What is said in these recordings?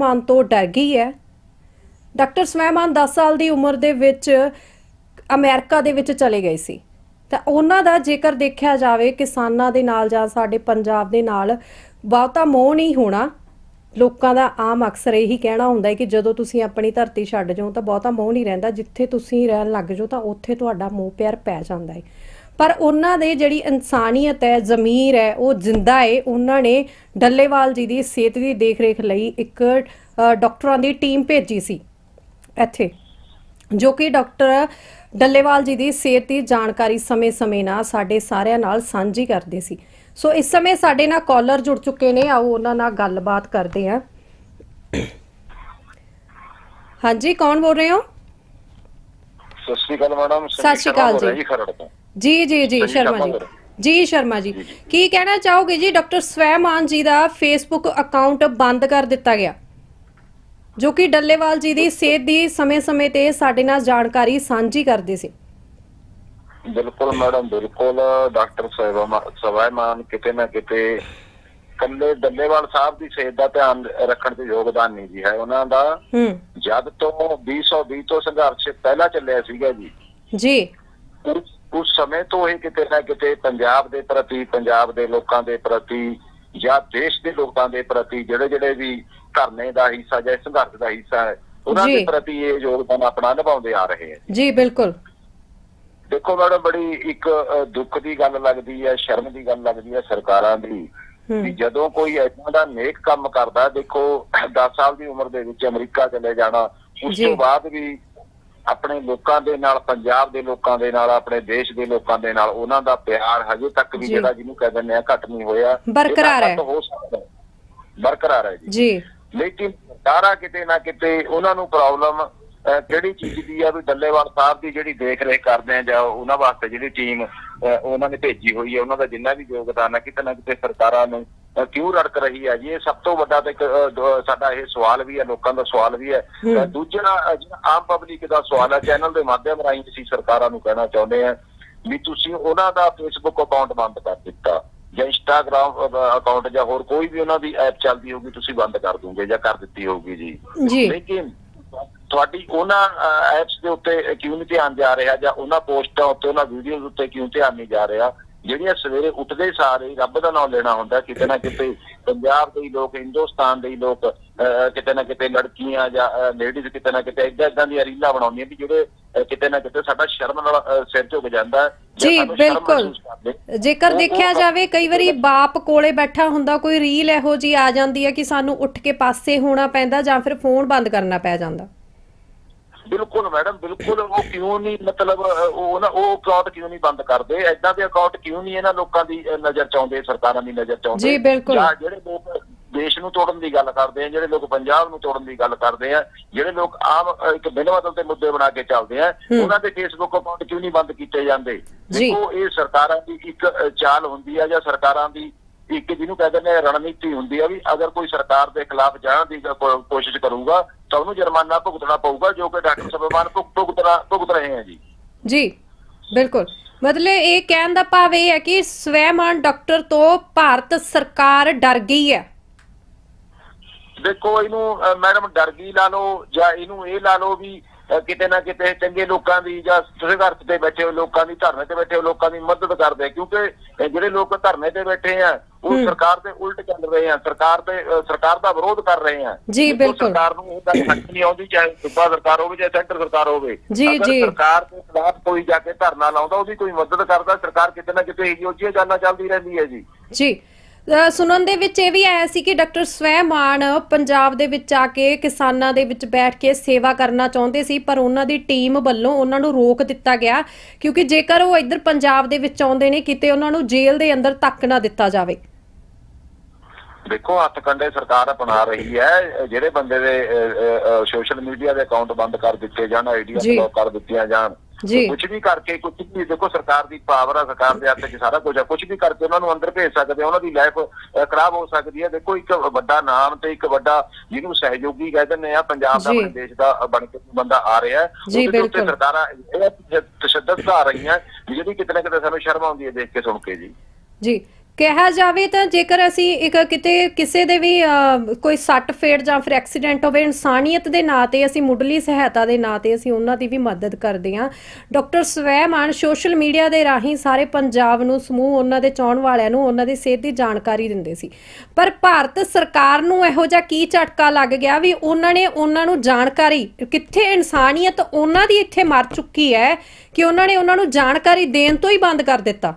ਮਾਨ ਤੋਂ ਡਰ ਗਈ ਹੈ। ਡਾਕਟਰ ਸਵੈਮਾਨ 10 ਸਾਲ ਦੀ ਉਮਰ ਦੇ ਵਿੱਚ ਅਮਰੀਕਾ ਦੇ ਵਿੱਚ ਚਲੇ ਗਏ ਸੀ। ਤਾਂ ਉਹਨਾਂ ਦਾ ਜੇਕਰ ਦੇਖਿਆ ਜਾਵੇ, ਕਿਸਾਨਾਂ ਦੇ ਨਾਲ ਜਾਂ ਸਾਡੇ ਪੰਜਾਬ ਦੇ ਨਾਲ ਬਹੁਤਾ ਮੋਹ ਨਹੀਂ ਹੋਣਾ। ਲੋਕਾਂ ਦਾ ਆਮ ਅਕਸਰ ਇਹੀ ਕਹਿਣਾ ਹੁੰਦਾ ਹੈ ਕਿ ਜਦੋਂ ਤੁਸੀਂ ਆਪਣੀ ਧਰਤੀ ਛੱਡ ਜਾਓ ਤਾਂ ਬਹੁਤਾ ਮੋਹ ਨਹੀਂ ਰਹਿੰਦਾ। ਜਿੱਥੇ ਤੁਸੀਂ ਰਹਿਣ ਲੱਗ ਜਾਓ ਤਾਂ ਉੱਥੇ ਤੁਹਾਡਾ ਮੋਹ ਪਿਆਰ ਪੈ ਜਾਂਦਾ ਹੈ। ਪਰ ਉਹਨਾਂ ਦੇ ਜਿਹੜੀ ਇਨਸਾਨੀਅਤ ਹੈ ਜ਼ਮੀਰ ਹੈ ਉਹ ਜਿੰਦਾ ਹੈ ਉਹਨਾਂ ਨੇ ਡੱਲੇਵਾਲ ਜੀ ਦੀ ਸਿਹਤ ਦੀ ਦੇਖਰੇਖ ਲਈ ਇੱਕ ਡਾਕਟਰਾਂ ਦੀ ਟੀਮ ਭੇਜੀ ਸੀ ਇੱਥੇ ਜੋ ਕਿ ਡਾਕਟਰ ਡੱਲੇਵਾਲ ਜੀ ਦੀ ਸਿਹਤ ਦੀ ਜਾਣਕਾਰੀ ਸਮੇਂ-ਸਮੇਂ ਨਾਲ ਸਾਡੇ ਸਾਰਿਆਂ ਨਾਲ ਸਾਂਝੀ ਕਰਦੇ ਸੀ। ਸੋ ਇਸ ਸਮੇਂ ਸਾਡੇ ਨਾਲ ਕਾਲਰ ਜੁੜ ਚੁੱਕੇ ਨੇ। ਆਓ ਉਹਨਾਂ ਨਾਲ ਗੱਲਬਾਤ ਕਰਦੇ ਹਾਂ। ਹਾਂਜੀ ਕੌਣ ਬੋਲ ਰਹੇ ਹੋ? ਸਤਿ ਸ਼੍ਰੀ ਅਕਾਲ ਮੈਡਮ। ਸਤਿ ਸ਼੍ਰੀ ਅਕਾਲ ਜੀ। ਜੀ ਖਰੜ ਤੋਂ। ਜੀ ਜੀ ਜੀ ਸ਼ਰਮਾ ਜੀ। ਜੀ ਸ਼ਰਮਾ ਜੀ। ਕੀ ਕਹਿਣਾ ਚਾਹੋਗੇ ਜੀ? ਡਾਕਟਰ ਸਵੈਮਾਨ ਜੀ ਦਾ ਫੇਸਬੁੱਕ ਅਕਾਊਂਟ ਬੰਦ ਕਰ ਦਿੱਤਾ ਗਿਆ। ਜੋ ਕਿ ਡੱਲੇਵਾਲ ਜੀ ਦੀ ਸਿਹਤ ਦੀ ਸਮੇਂ-ਸਮੇਂ ਤੇ ਸਾਡੇ ਨਾਲ ਜਾਣਕਾਰੀ ਸਾਂਝੀ ਕਰਦੇ ਸੀ। ਬਿਲਕੁਲ ਮੈਡਮ ਬਿਲਕੁਲ ਡਾਕਟਰ ਸਵਾਇਮਾਨ ਕਿਤੇ ਨਾ ਕਿਤੇ ਕੱਲੇ ਡੱਲੇਵਾਲ ਸਾਹਿਬ ਦੀ ਸਿਹਤ ਦਾ ਧਿਆਨ ਰੱਖਣ ਤੇ ਯੋਗਦਾਨ ਨਹੀਂ ਜੀ ਹੈ। ਉਹਨਾਂ ਦਾ ਜਦ ਤੋਂ 2020 ਤੋਂ ਸੰਘਰਸ਼ ਪਹਿਲਾਂ ਚੱਲਿਆ ਸੀਗਾ ਜੀ। ਜੀ। ਉਸ ਸਮੇਂ ਤੋਂ ਹੀ ਕਿਤੇ ਨਾ ਕਿਤੇ ਪੰਜਾਬ ਦੇ ਪ੍ਰਤੀ ਪੰਜਾਬ ਦੇ ਲੋਕਾਂ ਦੇ ਪ੍ਰਤੀ ਜਾਂ ਦੇਸ਼ ਦੇ ਲੋਕਾਂ ਦੇ ਪ੍ਰਤੀ ਜਿਹੜੇ ਜਿਹੜੇ ਵੀ ਧਰਨੇ ਦਾ ਹਿੱਸਾ ਜਾਂ ਸੰਘਰਸ਼ ਦਾ ਹਿੱਸਾ ਹੈ ਉਹਨਾਂ। ਦੇ ਪ੍ਰਤੀ ਇਹ ਯੋਗਦਾਨ ਆਪਣਾ ਨਿਭਾਉਂਦੇ ਆ ਰਹੇ ਹੈ ਜੀ ਬਿਲਕੁਲ ਦੇਖੋ ਮੈਡਮ ਬੜੀ ਇੱਕ ਦੁੱਖ ਦੀ ਗੱਲ ਲੱਗਦੀ ਹੈ ਸ਼ਰਮ ਦੀ ਗੱਲ ਲੱਗਦੀ ਹੈ ਸਰਕਾਰਾਂ ਦੀ ਵੀ ਜਦੋਂ ਕੋਈ ਐਦਾਂ ਦਾ ਨੇਕ ਕੰਮ ਕਰਦਾ ਦੇਖੋ 10 ਸਾਲ ਦੀ ਉਮਰ ਦੇ ਵਿੱਚ ਅਮਰੀਕਾ ਚਲੇ ਜਾਣਾ ਉਸ। ਤੋਂ ਬਾਅਦ ਵੀ ਆਪਣੇ ਲੋਕਾਂ ਦੇ ਨਾਲ ਪੰਜਾਬ ਦੇ ਲੋਕਾਂ ਦੇ ਨਾਲ ਆਪਣੇ ਦੇਸ਼ ਦੇ ਲੋਕਾਂ ਦੇ ਨਾਲ ਉਹਨਾਂ ਦਾ ਪਿਆਰ ਹਜੇ ਤੱਕ ਵੀ। ਜਿਹੜਾ ਜਿਹਨੂੰ ਕਹਿ ਦਿੰਦੇ ਆ ਘਟ ਨਹੀਂ ਹੋਇਆ ਬਰਕਰਾਰ ਹੈ। ਬਰਕਰਾਰ ਹੈ ਜੀ ਜੀ ਲੇਕਿਨ ਸਾਰਾ ਕਿਤੇ ਨਾ ਕਿਤੇ ਉਹਨਾਂ ਨੂੰ ਪ੍ਰੋਬਲਮ ਕਿਹੜੀ ਚੀਜ਼ ਦੀ ਆ ਵੀ ਡੱਲੇਵਾਲ ਸਾਹਿਬ ਦੀ ਜਿਹੜੀ ਦੇਖ ਰੇਖ ਕਰਦੇ ਆ ਜਾਂ ਉਹਨਾਂ ਵਾਸਤੇ ਜਿਹੜੀ ਟੀਮ ਉਹਨਾਂ ਨੇ ਭੇਜੀ ਹੋਈ ਹੈ ਉਹਨਾਂ ਦਾ ਜਿੰਨਾ ਵੀ ਯੋਗਦਾਨ ਹੈ ਕਿਤੇ ਨਾ ਕਿਤੇ ਸਰਕਾਰਾਂ ਨੂੰ ਕਿਉਂ ਰੜਕ ਰਹੀ ਹੈ? ਜੀ ਇਹ ਸਭ ਤੋਂ ਵੱਡਾ ਤਾਂ ਸਾਡਾ ਇਹ ਸਵਾਲ ਵੀ ਹੈ ਲੋਕਾਂ ਦਾ ਸਵਾਲ ਵੀ ਹੈ। ਦੂਜਾ ਆਮ ਪਬਲਿਕ ਦਾ ਸਵਾਲ ਹੈ ਚੈਨਲ ਦੇ ਮਾਧਿਅਮ ਰਾਹੀਂ ਅਸੀਂ ਸਰਕਾਰਾਂ ਨੂੰ ਕਹਿਣਾ ਚਾਹੁੰਦੇ ਹਾਂ ਵੀ ਤੁਸੀਂ ਉਹਨਾਂ ਦਾ ਫੇਸਬੁੱਕ ਅਕਾਊਂਟ ਬੰਦ ਕਰ ਦਿੱਤਾ ਜਾਂ ਇੰਸਟਾਗ੍ਰam ਅਕਾਊਂਟ ਜਾਂ ਹੋਰ ਕੋਈ ਵੀ ਉਹਨਾਂ ਦੀ ਐਪ ਚੱਲਦੀ ਹੋਊਗੀ ਤੁਸੀਂ ਬੰਦ ਕਰ ਦੋਗੇ ਜਾਂ ਕਰ ਦਿੱਤੀ ਹੋਊਗੀ ਜੀ। ਜੀ। ਲੇਕਿਨ ਤੁਹਾਡੀ ਉਹਨਾਂ ਐਪਸ ਦੇ ਉੱਤੇ ਕਿਉਂ ਨਹੀਂ ਧਿਆਨ ਜਾ ਰਿਹਾ ਜਾਂ ਉਹਨਾਂ ਪੋਸਟਾਂ ਉੱਤੇ ਉਹਨਾਂ ਵੀਡੀਓਜ਼ ਉੱਤੇ ਕਿਉਂ ਧਿਆਨ ਨਹੀਂ ਜਾ ਰਿਹਾ? ਜਿਹੜੀਆਂ ਸਵੇਰੇ ਉੱਠਦੇ ਸਾਰ ਹੀ ਰੱਬ ਦਾ ਨਾਮ ਲੈਣਾ ਹੁੰਦਾ ਕਿਤੇ ਨਾ ਕਿਤੇ ਪੰਜਾਬ ਦੇ ਲੋਕ ਹਿੰਦੁਸਤਾਨ ਦੇ ਲੋਕ ਕਿਤੇ ਨਾ ਕਿਤੇ ਲੜਕੀਆਂ ਜਾਂ ਲੇਡੀਜ਼ ਕਿਤੇ ਨਾ ਕਿਤੇ ਏਦਾਂ ਏਦਾਂ ਦੀਆਂ ਰੀਲਾਂ ਬਣਾਉਂਦੀਆਂ ਵੀ ਜਿਹੜੇ ਕਿਤੇ ਨਾ ਕਿਤੇ ਸਾਡਾ ਸ਼ਰਮ ਨਾਲ ਸਿਰ ਝੁਕ ਜਾਂਦਾ ਜਾਂ ਬਿਲਕੁਲ। ਜੇਕਰ ਦੇਖਿਆ ਜਾਵੇ ਕਈ ਵਾਰੀ ਬਾਪ ਕੋਲੇ ਬੈਠਾ ਹੁੰਦਾ ਕੋਈ ਰੀਲ ਇਹੋ ਜੀ ਆ ਜਾਂਦੀ ਹੈ ਕਿ ਸਾਨੂੰ ਉੱਠ ਕੇ ਪਾਸੇ ਹੋਣਾ ਪੈਂਦਾ ਜਾਂ ਫਿਰ ਫੋਨ ਬੰਦ ਕਰਨਾ ਪੈ ਜਾਂਦਾ ਬਿਲਕੁਲ ਮੈਡਮ ਬਿਲਕੁਲ ਉਹ ਕਿਉਂ ਨਹੀਂ ਮਤਲਬ ਉਹ ਨਾ ਉਹ ਅਕਾਊਂਟ ਕਿਉਂ ਨਹੀਂ ਬੰਦ ਕਰਦੇ ਐਦਾਂ ਦੇ ਅਕਾਊਂਟ ਕਿਉਂ ਨਹੀਂ ਇਹਨਾਂ ਲੋਕਾਂ ਦੀ ਨਜ਼ਰ ਚ ਆਉਂਦੇ ਸਰਕਾਰਾਂ ਦੀ ਨਜ਼ਰ ਚ ਆਉਂਦੇ ਜੀ, ਬਿਲਕੁਲ। ਜਾਂ ਜਿਹੜੇ ਲੋਕ ਦੇਸ਼ ਨੂੰ ਤੋੜਨ ਦੀ ਗੱਲ ਕਰਦੇ ਆ ਜਿਹੜੇ ਲੋਕ ਪੰਜਾਬ ਨੂੰ ਤੋੜਨ ਦੀ ਗੱਲ ਕਰਦੇ ਆ ਜਿਹੜੇ ਲੋਕ ਆਮ ਇੱਕ ਬਿਨ ਬਦਲ ਦੇ ਮੁੱਦੇ ਬਣਾ ਕੇ ਚੱਲਦੇ ਆ। ਉਹਨਾਂ ਦੇ ਫੇਸਬੁੱਕ ਅਕਾਊਂਟ ਕਿਉਂ ਨਹੀਂ ਬੰਦ ਕੀਤੇ ਜਾਂਦੇ। ਦੇਖੋ ਇਹ ਸਰਕਾਰਾਂ ਦੀ ਇੱਕ ਚਾਲ ਹੁੰਦੀ ਆ ਜਾਂ ਸਰਕਾਰਾਂ ਦੀ ਇੱਕ ਜਿਹਨੂੰ ਕਹਿੰਦੇ ਨੇ ਰਣਨੀਤੀ ਹੁੰਦੀ ਆ ਵੀ ਅਗਰ ਕੋਈ ਸਰਕਾਰ ਦੇ ਖਿਲਾਫ ਜਾਣ ਦੀ ਕੋਸ਼ਿਸ਼ ਕਰੂਗਾ ਤਾਂ ਉਹਨੂੰ ਜੁਰਮਾਨਾ ਭੁਗਤਣਾ ਪਊਗਾ ਜੋ ਕਿ ਡਾਕਟਰ ਸਬਮਾਨ ਭੁਗਤਣਾ ਭੁਗਤ ਰਹੇ ਆ ਜੀ। ਜੀ ਬਿਲਕੁਲ। ਮਤਲਬ ਇਹ ਕਹਿਣ ਦਾ ਭਾਵ ਇਹ ਹੈ ਕਿ ਸਵੈਮਾਨ ਡਾਕਟਰ ਤੋਂ ਭਾਰਤ ਸਰਕਾਰ ਡਰ ਗਈ ਹੈ। ਦੇਖੋ ਇਹਨੂੰ ਮੈਡਮ ਡਰ ਗਈ ਲਾ ਲਓ ਜਾਂ ਇਹਨੂੰ ਇਹ ਲਾ ਲਓ ਵੀ ਕਿਤੇ ਨਾ ਕਿਤੇ ਚੰਗੇ ਲੋਕਾਂ ਦੀ ਜਾਂ ਸੰਘਰਸ਼ ਤੇ ਬੈਠੇ ਹੋਏ ਲੋਕਾਂ ਦੀ ਧਰਨੇ ਤੇ ਬੈਠੇ ਹੋਏ ਲੋਕਾਂ ਦੀ ਮਦਦ ਕਰਦੇ ਕਿਉਂਕਿ ਜਿਹੜੇ ਲੋਕ ਧਰਨੇ ਤੇ ਬੈਠੇ ਆ ਉਹ। ਸਰਕਾਰ ਦੇ ਉਲਟ ਚੱਲ ਰਹੇ ਆ ਸਰਕਾਰ ਦੇ ਸਰਕਾਰ ਦਾ ਵਿਰੋਧ ਕਰ ਰਹੇ ਆ ਜੀ, ਬਿਲਕੁਲ। ਸਰਕਾਰ ਨੂੰ ਇਹ ਗੱਲ ਸਮਝ ਨਹੀਂ ਆਉਂਦੀ ਚਾਹੇ ਸੂਬਾ ਸਰਕਾਰ ਹੋਵੇ ਚਾਹੇ ਸੈਂਟਰ ਸਰਕਾਰ ਹੋਵੇ ਜੀ, ਜੀ। ਸਰਕਾਰ ਦੇ ਖਿਲਾਫ ਕੋਈ ਜਾ ਕੇ ਧਰਨਾ ਲਾਉਂਦਾ ਉਹਦੀ ਕੋਈ ਮਦਦ ਕਰਦਾ ਸਰਕਾਰ ਕਿਤੇ ਨਾ ਕਿਤੇ ਇਹੋ ਜਿਹੀਆਂ ਗੱਲਾਂ ਚੱਲਦੀ ਰਹਿੰਦੀ ਹੈ ਜੀ ਜੀ ਸੁਣਨ ਦੇ ਵਿੱਚ ਇਹ ਵੀ ਆਇਆ ਸੀ ਕਿ ਡਾਕਟਰ ਸਵੈਮਾਨ ਪੰਜਾਬ ਦੇ ਵਿੱਚ ਆ ਕੇ ਕਿਸਾਨਾਂ ਦੇ ਵਿੱਚ ਬੈਠ ਕੇ ਸੇਵਾ ਕਰਨਾ ਚਾਹੁੰਦੇ ਸੀ ਪਰ ਉਹਨਾਂ ਦੀ ਟੀਮ ਵੱਲੋਂ ਉਹਨਾਂ ਨੂੰ ਰੋਕ ਦਿੱਤਾ ਗਿਆ ਕਿਉਂਕਿ ਜੇਕਰ ਉਹ ਇੱਧਰ ਪੰਜਾਬ ਦੇ ਵਿੱਚ ਆਉਂਦੇ ਨੇ ਕਿਤੇ ਉਹਨਾਂ ਨੂੰ ਜੇਲ੍ਹ ਦੇ ਅੰਦਰ ਤੱਕ ਨਾ ਦਿੱਤਾ ਜਾਵੇ ਦੇਖੋ ਹੱਥ ਕੰਡੇ ਸਰਕਾਰ ਅਪਣਾ ਰਹੀ ਹੈ ਜਿਹੜੇ ਬੰਦੇ ਦੇ ਸੋਸ਼ਲ ਮੀਡੀਆ ਦੇ ਅਕਾਊਂਟ ਬੰਦ ਕਰ ਦਿੱਤੇ ਜਾਣ ਆਈਡੀਆਂ। ਬਲੌਕ ਕਰ ਦਿੱਤੀਆਂ ਜਾਣ ਜੀ। ਕੁਝ ਵੀ ਕਰਕੇ ਕੁਝ ਵੀ ਦੇਖੋ ਸਰਕਾਰ ਦੀ ਪਾਵਰ ਹੈ ਸਰਕਾਰ ਦੇ ਹੱਥ 'ਚ ਸਾਰਾ ਕੁਝ ਹੈ ਕੁਝ ਵੀ ਕਰਕੇ ਉਹਨਾਂ ਨੂੰ ਅੰਦਰ ਭੇਜ ਸਕਦੇ ਆ, ਉਹਨਾਂ ਦੀ ਲਾਈਫ ਖਰਾਬ ਹੋ ਸਕਦੀ ਹੈ ਦੇਖੋ ਇੱਕ ਵੱਡਾ ਨਾਮ ਤੇ ਇੱਕ ਵੱਡਾ ਜਿਹਨੂੰ ਸਹਿਯੋਗੀ ਕਹਿ ਦਿੰਦੇ ਆ ਪੰਜਾਬ ਦਾ। ਆਪਣੇ ਦੇਸ਼ ਦਾ ਬਣ ਕੇ ਬੰਦਾ ਆ ਰਿਹਾ ਉਹਦੇ ਉੱਤੇ। ਸਰਕਾਰਾਂ ਇਹ ਤਸ਼ੱਦਦ ਕਰ ਰਹੀਆਂ ਜਿਹੜੀ ਕਿਤੇ ਨਾ ਕਿਤੇ ਸਾਨੂੰ ਸ਼ਰਮ ਆਉਂਦੀ ਹੈ ਦੇਖ ਕੇ ਸੁਣ ਕੇ ਜੀ ਜੀ ਕਿਹਾ ਜਾਵੇ ਤਾਂ ਜੇਕਰ ਅਸੀਂ ਇੱਕ ਕਿਤੇ ਕਿਸੇ ਦੇ ਵੀ ਕੋਈ ਸੱਟ ਫੇੜ ਜਾਂ ਫਿਰ ਐਕਸੀਡੈਂਟ ਹੋਵੇ, ਇਨਸਾਨੀਅਤ ਦੇ ਨਾਂ ਤੇ ਅਸੀਂ ਮੁੱਢਲੀ ਸਹਾਇਤਾ ਦੇ ਨਾਂ ਤੇ ਅਸੀਂ ਉਹਨਾਂ ਦੀ ਵੀ ਮਦਦ ਕਰਦੇ ਹਾਂ। ਡਾਕਟਰ ਸਵੈਮਾਨ ਸੋਸ਼ਲ ਮੀਡੀਆ ਦੇ ਰਾਹੀਂ ਸਾਰੇ ਪੰਜਾਬ ਨੂੰ, ਸਮੂਹ ਉਹਨਾਂ ਦੇ ਚਾਹਣ ਵਾਲਿਆਂ ਨੂੰ ਉਹਨਾਂ ਦੀ ਸਿਹਤ ਦੀ ਜਾਣਕਾਰੀ ਦਿੰਦੇ ਸੀ। ਪਰ ਭਾਰਤ ਸਰਕਾਰ ਨੂੰ ਇਹੋ ਜਿਹਾ ਕੀ ਝਟਕਾ ਲੱਗ ਗਿਆ ਵੀ ਉਹਨਾਂ ਨੇ ਉਹਨਾਂ ਨੂੰ ਜਾਣਕਾਰੀ, ਕਿੱਥੇ ਇਨਸਾਨੀਅਤ ਉਹਨਾਂ ਦੀ ਇੱਥੇ ਮਰ ਚੁੱਕੀ ਹੈ ਕਿ ਉਹਨਾਂ ਨੇ ਉਹਨਾਂ ਨੂੰ ਜਾਣਕਾਰੀ ਦੇਣ ਤੋਂ ਹੀ ਬੰਦ ਕਰ ਦਿੱਤਾ?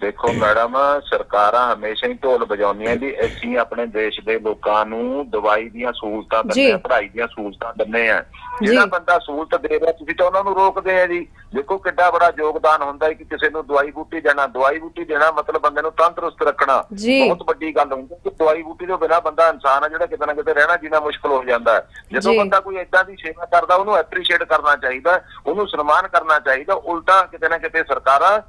ਦੇਖੋ ਮੈਡਮ ਸਰਕਾਰਾਂ ਹਮੇਸ਼ਾ ਹੀ ਢੋਲ ਵਜਾਉਂਦੀਆਂ ਵੀ ਅਸੀਂ ਆਪਣੇ ਦੇਸ਼ ਦੇ ਲੋਕਾਂ ਨੂੰ ਦਵਾਈ ਦੀਆਂ ਸਹੂਲਤਾਂ ਦਿੰਦੇ ਜੀ। ਆ ਪੜ੍ਹਾਈ ਦੀਆਂ ਸਹੂਲਤਾਂ ਦਿੰਦੇ ਆ ਜੀ। ਜਿਹੜਾ ਬੰਦਾ ਸਹੂਲਤ ਦੇ ਰਿਹਾ ਤੁਸੀਂ ਤਾਂ ਉਹਨਾਂ ਨੂੰ ਰੋਕਦੇ ਆ ਜੀ। ਦੇਖੋ ਕਿੱਡਾ ਬੜਾ ਯੋਗਦਾਨ ਹੁੰਦਾ ਹੈ ਕਿ ਕਿਸੇ ਨੂੰ ਦਵਾਈ ਬੂਟੀ ਦੇਣਾ। ਦਵਾਈ ਬੂਟੀ ਦੇਣਾ ਮਤਲਬ ਬੰਦੇ ਨੂੰ ਤੰਦਰੁਸਤ ਰੱਖਣਾ। ਬਹੁਤ ਵੱਡੀ ਗੱਲ ਹੁੰਦੀ ਕਿ ਦਵਾਈ ਬੂਟੀ ਤੋਂ ਬਿਨਾਂ ਬੰਦਾ ਇਨਸਾਨ ਆ ਜਿਹੜਾ ਕਿਤੇ ਨਾ ਕਿਤੇ ਰਹਿਣਾ ਜੀਣਾ ਮੁਸ਼ਕਲ ਹੋ ਜਾਂਦਾ ਹੈ। ਜਦੋਂ। ਬੰਦਾ ਕੋਈ ਏਦਾਂ ਦੀ ਸੇਵਾ ਕਰਦਾ ਉਹਨੂੰ ਐਪਰੀਸ਼ੀਏਟ ਕਰਨਾ ਚਾਹੀਦਾ ਉਹਨੂੰ ਸਨਮਾਨ ਕਰਨਾ ਚਾਹੀਦਾ। ਉਲਟਾ ਕਿਤੇ ਨਾ ਕਿਤੇ ਸਰਕਾਰਾਂ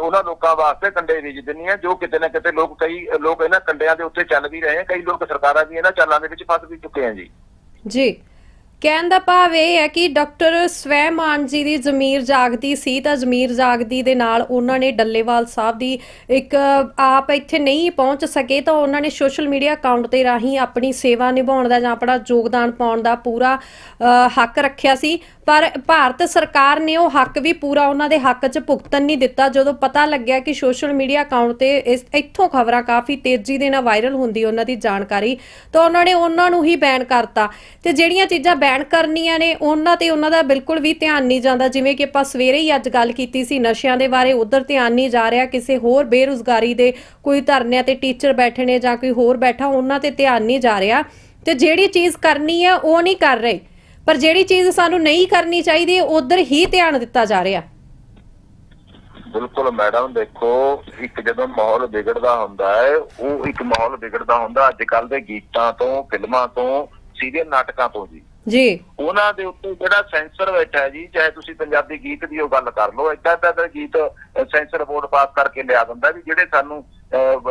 ਉਹਨਾਂ ਲੋਕਾਂ ਵਾਸਤੇ ਕੰਡੇ ਬੀਜ ਦਿੰਦੀਆਂ ਜੋ ਕਿਤੇ ਨਾ ਕਿਤੇ ਲੋਕ ਕਈ ਲੋਕ ਇਹਨਾਂ ਕੰਡਿਆਂ ਦੇ ਉੱਤੇ ਚੱਲ ਵੀ ਰਹੇ ਆ। ਕਈ ਲੋਕ ਸਰਕਾਰਾਂ ਵੀ ਇਹਨਾਂ ਚਾਲਾਂ ਦੇ ਵਿੱਚ ਫਸ ਵੀ ਚੁੱਕੇ ਆ ਜੀ। ਜੀ। ਕਹਿਣ ਦਾ ਭਾਵ ਇਹ ਹੈ ਕਿ ਡਾਕਟਰ ਸਵੈਮਾਨ ਜੀ ਦੀ ਜ਼ਮੀਰ ਜਾਗਦੀ ਸੀ ਤਾਂ ਜ਼ਮੀਰ ਜਾਗਦੀ ਦੇ ਨਾਲ ਉਹਨਾਂ ਨੇ ਡੱਲੇਵਾਲ ਸਾਹਿਬ ਦੀ ਇੱਕ ਆਪ ਇੱਥੇ ਨਹੀਂ ਪਹੁੰਚ ਸਕੇ ਤਾਂ ਉਹਨਾਂ ਨੇ ਸੋਸ਼ਲ ਮੀਡੀਆ ਅਕਾਊਂਟ ਤੇ ਰਾਹੀਂ ਆਪਣੀ ਸੇਵਾ ਨਿਭਾਉਣ ਦਾ ਜਾਂ ਆਪਣਾ ਯੋਗਦਾਨ ਪਾਉਣ ਦਾ ਪੂਰਾ ਹੱਕ ਰੱਖਿਆ ਸੀ। ਪਰ ਭਾਰਤ ਸਰਕਾਰ ਨੇ ਉਹ ਹੱਕ ਵੀ ਪੂਰਾ ਉਹਨਾਂ ਦੇ ਹੱਕ 'ਚ ਭੁਗਤਣ ਨਹੀਂ ਦਿੱਤਾ। ਜਦੋਂ ਪਤਾ ਲੱਗਿਆ ਕਿ ਸੋਸ਼ਲ ਮੀਡੀਆ ਅਕਾਊਂਟ ਤੇ ਇਸ ਇੱਥੋਂ ਖਬਰਾਂ ਕਾਫੀ ਤੇਜ਼ੀ ਦੇ ਨਾਲ ਵਾਇਰਲ ਹੁੰਦੀ ਉਹਨਾਂ ਦੀ ਜਾਣਕਾਰੀ, ਤਾਂ ਉਹਨਾਂ ਨੇ ਉਹਨਾਂ ਨੂੰ ਹੀ ਬੈਨ ਕਰਤਾ। ਤੇ ਜਿਹੜੀਆਂ ਚੀਜ਼ਾਂ ਬੈਨ ਕਰਨੀਆਂ ਨੇ, ਉਹਨਾਂ ਤੇ ਉਹਨਾਂ ਦਾ ਬਿਲਕੁਲ ਵੀ ਧਿਆਨ ਨਹੀਂ ਜਾਂਦਾ। ਜਿਵੇਂ ਕਿ ਆਪਾਂ ਸਵੇਰੇ ਹੀ ਅੱਜ ਗੱਲ ਕੀਤੀ ਸੀ ਨਸ਼ਿਆਂ ਦੇ ਬਾਰੇ, ਉਧਰ ਧਿਆਨ ਨਹੀਂ ਜਾ ਰਿਹਾ ਕਿਸੇ ਹੋਰ ਬੇਰੁਜ਼ਗਾਰੀ ਦੇ ਕੋਈ ਧਰਨਿਆਂ ਤੇ ਟੀਚਰ ਬੈਠੇ ਨੇ ਜਾਂ ਕੋਈ ਹੋਰ ਬੈਠਾ, ਉਹਨਾਂ ਤੇ ਧਿਆਨ ਨਹੀਂ ਜਾ ਰਿਹਾ। ਤੇ ਜਿਹੜੀ ਚੀਜ਼ ਕਰਨੀ ਆ, ਉਹ ਨਹੀਂ ਕਰ ਰਹੇ। ਪਰ ਜਿਹੜੀ ਚੀਜ਼ ਸਾਨੂੰ ਨਹੀਂ ਕਰਨੀ ਚਾਹੀਦੀ, ਉਧਰ ਹੀ ਧਿਆਨ ਦਿੱਤਾ ਜਾ ਰਿਹਾ। ਬਿਲਕੁਲ ਮੈਡਮ, ਦੇਖੋ, ਇੱਕ ਜਦੋਂ ਮਾਹੌਲ ਵਿਗੜਦਾ ਹੁੰਦਾ ਹੈ, ਉਹ ਇੱਕ ਮਾਹੌਲ ਵਿਗੜਦਾ ਹੁੰਦਾ ਅੱਜ ਕੱਲ ਦੇ ਗੀਤਾਂ ਤੋਂ, ਫਿਲਮਾਂ ਤੋਂ ਸੀਰੀਅਲ ਨਾਟਕਾਂ ਤੋਂ ਜੀ। ਜੀ। ਉਹਨਾਂ ਦੇ ਉੱਤੇ ਜਿਹੜਾ ਸੈਂਸਰ ਬੈਠਾ ਹੈ ਜੀ, ਚਾਹੇ ਤੁਸੀਂ ਪੰਜਾਬੀ ਗੀਤ ਦੀ ਉਹ ਗੱਲ ਕਰ ਲਓ ਏਦਾਂ ਏਦਾਂ ਦੇ ਗੀਤ ਸੈਂਸਰ ਬੋਰਡ ਪਾਸ ਕਰਕੇ ਲਿਆ ਦਿੰਦਾ ਵੀ ਜਿਹੜੇ ਸਾਨੂੰ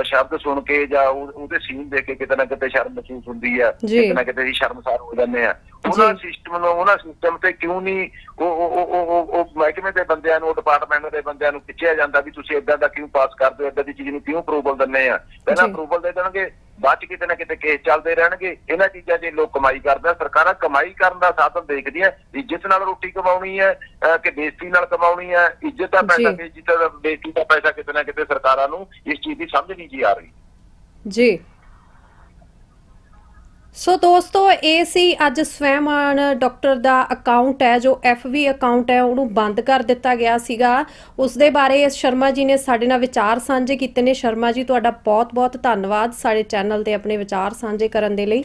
ਸ਼ਬਦ ਸੁਣ ਕੇ ਜਾਂ ਉਹ- ਉਹਦੇ ਸੀਨ ਦੇਖ ਕੇ ਕਿਤੇ ਨਾ ਕਿਤੇ ਸ਼ਰਮ ਮਹਿਸੂਸ ਹੁੰਦੀ ਜੀ। ਕਿਤੇ ਨਾ ਕਿਤੇ ਸ਼ਰਮਸਾਰ ਹੋ ਜਾਂਦੇ ਆ ਉਹਨਾਂ। ਸਿਸਟਮ ਨੂੰ ਉਹਨਾਂ ਸਿਸਟਮ ਤੇ ਕਿਉਂ ਨਹੀਂ ਉਹ ਉਹ ਉਹ- ਉਹ ਉਹ- ਉਹ ਮਹਿਕਮੇ ਦੇ ਬੰਦਿਆਂ ਨੂੰ ਡਿਪਾਰਟਮੈਂਟ ਦੇ ਬੰਦਿਆਂ ਨੂੰ ਖਿੱਚਿਆ ਜਾਂਦਾ ਵੀ ਤੁਸੀਂ ਏਦਾਂ ਦਾ ਕਿਉਂ ਪਾਸ ਕਰਦੇ ਹੋ ਏਦਾਂ ਦੀ ਚੀਜ਼ ਨੂੰ ਕਿਉਂ ਅਪਰੂਵਲ ਦਿੰਦੇ ਆ ਪਹਿਲਾਂ। ਅਪਰੂਵਲ ਦੇ ਦੇਣਗੇ ਬਾਅਦ ਚ ਕਿਤੇ ਨਾ ਕਿਤੇ ਕੇਸ ਚੱਲਦੇ ਰਹਿਣਗੇ ਇਹਨਾਂ ਚੀਜ਼ਾਂ 'ਚ ਲੋਕ ਕਮਾਈ ਕਰਦੇ ਆ ਸਰਕਾਰਾਂ ਕਮਾਈ ਕਰਨ ਦਾ ਸਾਧਨ ਦੇਖਦੀਆਂ ਇੱਜ਼ਤ ਨਾਲ ਰੋਟੀ ਕਮਾਉਣੀ ਹੈ ਕਿ ਬੇਇੱਜ਼ਤੀ ਨਾਲ ਕਮਾਉਣੀ ਹੈ ਇੱਜ਼ਤ ਦਾ ਪੈਸਾ। ਬੇਇੱਜ਼ਤੀ ਦਾ ਬੇਇੱਜ਼ਤੀ ਦਾ ਪੈਸਾ ਕਿਤੇ ਨਾ ਕਿਤੇ ਸਰਕਾਰਾਂ ਨੂੰ ਇਸ ਚੀਜ਼ ਦੀ ਸਮਝ ਨਹੀਂ ਜੀ ਆ ਰਹੀ। ਜੀ। ਸੋ ਦੋਸਤੋ, ਇਹ ਸੀ ਅੱਜ ਸਵੈਮਾਨ ਡਾਕਟਰ ਦਾ ਅਕਾਊਂਟ ਹੈ, ਜੋ FV ਅਕਾਊਂਟ ਹੈ, ਉਹਨੂੰ ਬੰਦ ਕਰ ਦਿੱਤਾ ਗਿਆ ਸੀਗਾ। ਉਸ ਦੇ ਬਾਰੇ ਸ਼ਰਮਾ ਜੀ ਨੇ ਸਾਡੇ ਨਾਲ ਵਿਚਾਰ ਸਾਂਝੇ ਕੀਤੇ ਨੇ। ਸ਼ਰਮਾ ਜੀ, ਤੁਹਾਡਾ ਬਹੁਤ-ਬਹੁਤ ਧੰਨਵਾਦ ਸਾਡੇ ਚੈਨਲ ਤੇ ਆਪਣੇ ਵਿਚਾਰ ਸਾਂਝੇ ਕਰਨ ਦੇ ਲਈ।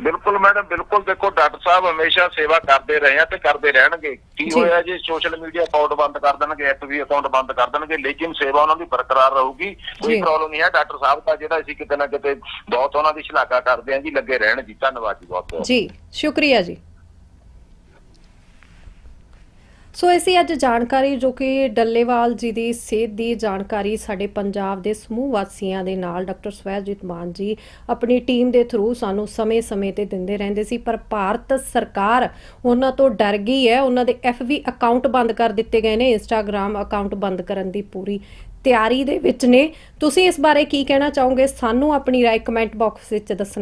ਬਿਲਕੁਲ ਮੈਡਮ ਬਿਲਕੁਲ ਦੇਖੋ ਡਾਕਟਰ ਸਾਹਿਬ ਹਮੇਸ਼ਾ ਸੇਵਾ ਕਰਦੇ ਰਹੇ ਆ ਤੇ ਕਰਦੇ ਰਹਿਣਗੇ। ਕੀ। ਹੋਇਆ ਜੇ ਸੋਸ਼ਲ ਮੀਡੀਆ ਅਕਾਊਂਟ ਬੰਦ ਕਰ ਦੇਣਗੇ ਐਫਬੀ ਅਕਾਊਂਟ ਬੰਦ ਕਰ ਦੇਣਗੇ ਲੇਕਿਨ ਸੇਵਾ ਉਹਨਾਂ ਦੀ ਬਰਕਰਾਰ ਰਹੂਗੀ। ਕੋਈ। ਪ੍ਰੋਬਲਮ ਨਹੀਂ ਹੈ। ਡਾਕਟਰ ਸਾਹਿਬ ਦਾ ਜਿਹੜਾ ਅਸੀਂ ਕਿਤੇ ਨਾ ਕਿਤੇ ਬਹੁਤ ਉਹਨਾਂ ਦੀ ਸ਼ਲਾਘਾ ਕਰਦੇ ਹਾਂ ਜੀ ਲੱਗੇ ਰਹਿਣ ਜੀ। ਧੰਨਵਾਦ ਜੀ ਬਹੁਤ ਬਹੁਤ। ਜੀ ਸ਼ੁਕਰੀਆ ਜੀ। ਸੋ ਅਸੀਂ ਅੱਜ ਜਾਣਕਾਰੀ ਜੋ ਕਿ ਡੱਲੇਵਾਲ ਜੀ ਦੀ ਸਿਹਤ ਦੀ ਜਾਣਕਾਰੀ ਸਾਡੇ ਪੰਜਾਬ ਦੇ ਸਮੂਹ ਵਾਸੀਆਂ ਦੇ ਨਾਲ ਡਾਕਟਰ ਸਵੈਜੀਤ ਮਾਨ ਜੀ ਆਪਣੀ ਟੀਮ ਦੇ ਥਰੂ ਸਾਨੂੰ ਸਮੇਂ-ਸਮੇਂ ਤੇ ਦਿੰਦੇ ਰਹਿੰਦੇ ਸੀ, ਪਰ ਭਾਰਤ ਸਰਕਾਰ ਉਹਨਾਂ ਤੋਂ ਡਰ ਗਈ ਹੈ। ਉਹਨਾਂ ਦੇ FB ਅਕਾਊਂਟ ਬੰਦ ਕਰ ਦਿੱਤੇ ਗਏ ਨੇ ਇੰਸਟਾਗ੍ਰam ਅਕਾਊਂਟ ਬੰਦ ਕਰਨ ਦੀ ਪੂਰੀ ਤਿਆਰੀ ਦੇ ਵਿੱਚ ਨੇ। ਤੁਸੀਂ ਇਸ ਬਾਰੇ ਕੀ ਕਹਿਣਾ ਚਾਹੋਗੇ? ਸਾਨੂੰ ਆਪਣੀ ਰਾਏ ਕਮੈਂਟ ਬਾਕਸ ਵਿੱਚ ਦੱਸਣਾ